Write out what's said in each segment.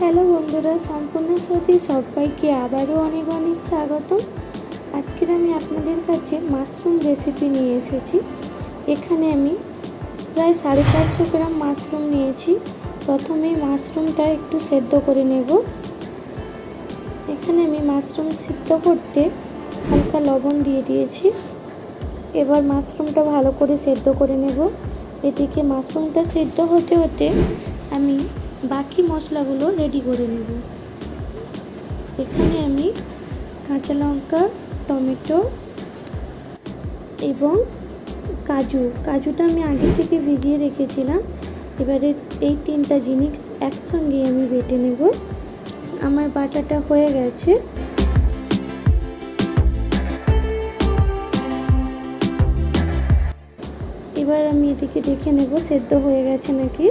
Hello বন্ধুরা, সম্পূর্ণ সাথে সবাইকে আবারও অনেক অনেক স্বাগতম। আজকের আমি আপনাদের কাছে মাশরুম রেসিপি নিয়ে এসেছি। এখানে আমি প্রায় সাড়ে চারশো গ্রাম মাশরুম নিয়েছি। প্রথমেই মাশরুমটা একটু সেদ্ধ করে নেব। এখানে আমি মাশরুম সিদ্ধ করতে হালকা লবণ দিয়ে দিয়েছি। এবার মাশরুমটা ভালো করে সেদ্ধ করে নেব। এদিকে মাশরুমটা সেদ্ধ হতে হতে আমি বাকি মশলাগুলো রেডি করে নেব। এখানে আমি কাঁচা লঙ্কা, টমেটো এবং কাজু। কাজুটা আমি আগে থেকে ভিজিয়ে রেখেছিলাম। এবারে এই তিনটা জিনিস একসঙ্গে আমি বেটে নেব। আমার বাটাটা হয়ে গেছে। এবার আমি এদিকে দেখে নেব, সেদ্ধ হয়ে গেছে নাকি?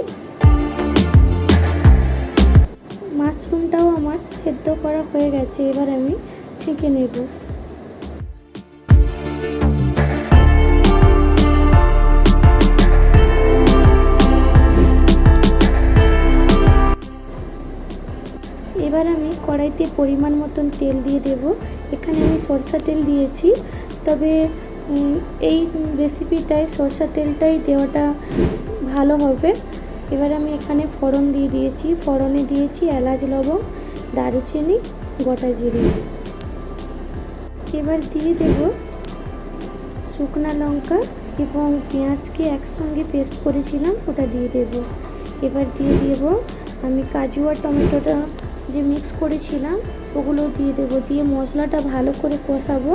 মাশরুমটাও আমার সেদ্ধ করা হয়ে গেছে, এবার আমি ছেঁকে নেব। এবার আমি কড়াইতে পরিমাণ মতন তেল দিয়ে দেব। এখানে আমি সরষা তেল দিয়েছি, তবে এই রেসিপিটায় সরষা তেলটাই দেওয়াটা ভালো হবে। এবার আমি এখানে ফোড়ন দিয়ে দিয়েছি। ফোড়নে দিয়েছি এলাচ লবঙ্গ দারুচিনি, গোটা জিরে। এবার দিয়ে দেব শুকনা লঙ্কা এবং পেঁয়াজকে একসঙ্গে পেস্ট করেছিলাম, ওটা দিয়ে দেব। এবার দিয়ে দেব আমি কাজু আর টমেটোটা যে মিক্স করেছিলাম, ওগুলো দিয়ে দেব। দিয়ে মশলাটা ভালো করে কষাবো।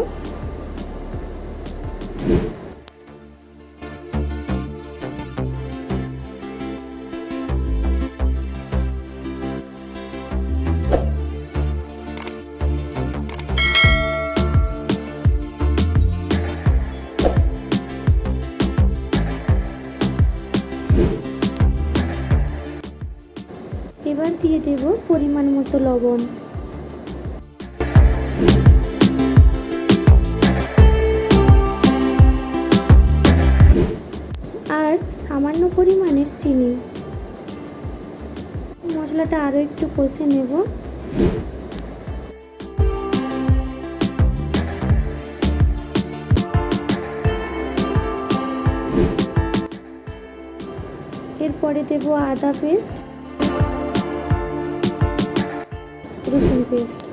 এবার দিয়ে দেব পরিমাণ মতো লবণ। আর সামান্য পরিমাণের চিনি। মশলাটা আরও একটু কষে নেব। এরপরে দেব আদা পেস্ট। রসুন পেস্ট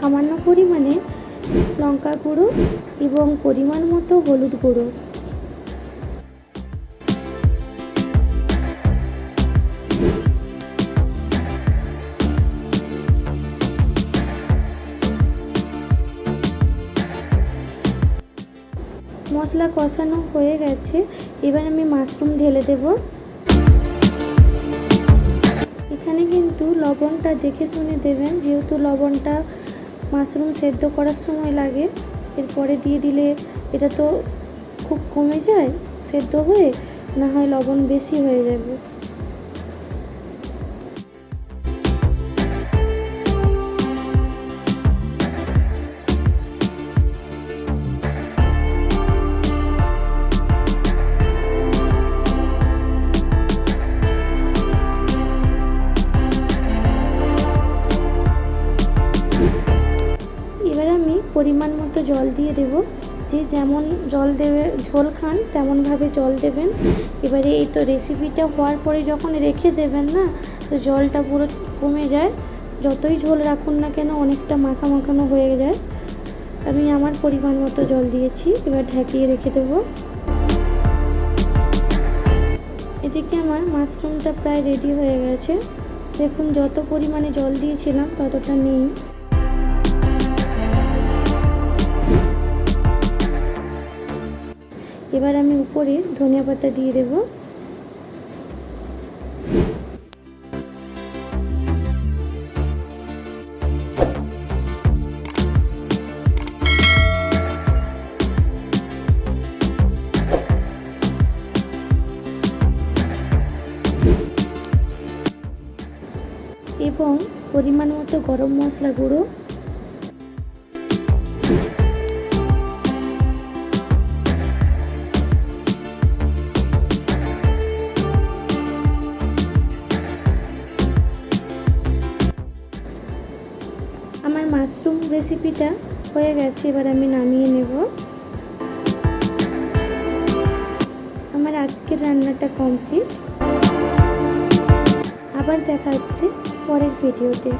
সামান্য পরিমাণে লঙ্কা গুঁড়ো এবং পরিমাণ মতো হলুদ গুঁড়ো। মশলা কষানো হয়ে গেছে। এবার আমি মাশরুম ঢেলে দেব। এখানে কিন্তু লবণটা দেখে শুনে দেবেন, যেহেতু লবণটা মাশরুম সেদ্ধ করার সময় লাগে, এরপরে দিয়ে দিলে এটা তো খুব কমে যায়, সেদ্ধ হয়ে না হয় লবণ বেশি হয়ে যাবে। পরিমাণ মতো জল দিয়ে দেব। যে যেমন জল দেবে, ঝোল খান, তেমনভাবে জল দেবেন। এবারে এই তো রেসিপিটা হওয়ার পরে যখন রেখে দেবেন না, তো জলটা পুরো কমে যায়। যতই ঝোল রাখুন না কেন, অনেকটা মাখা মাখানো হয়ে যায়। আমি আমার পরিমাণ মতো জল দিয়েছি, এবার ঢাকিয়ে রেখে দেবো। এদিকে আমার মাশরুমটা প্রায় রেডি হয়ে গেছে। দেখুন, যত পরিমাণে জল দিয়েছিলাম, ততটা নেই। এবার আমি উপরে ধনিয়া পাতা দিয়ে দেব। এবং পরিমাণ মতো গরম মশলা গুঁড়ো মাশরুম রেসিপিটা হয়ে গেছে, এবার আমি নামিয়ে নেব। আমার আজকের রান্নাটা কমপ্লিট আবার দেখা হচ্ছে পরের ভিডিওতে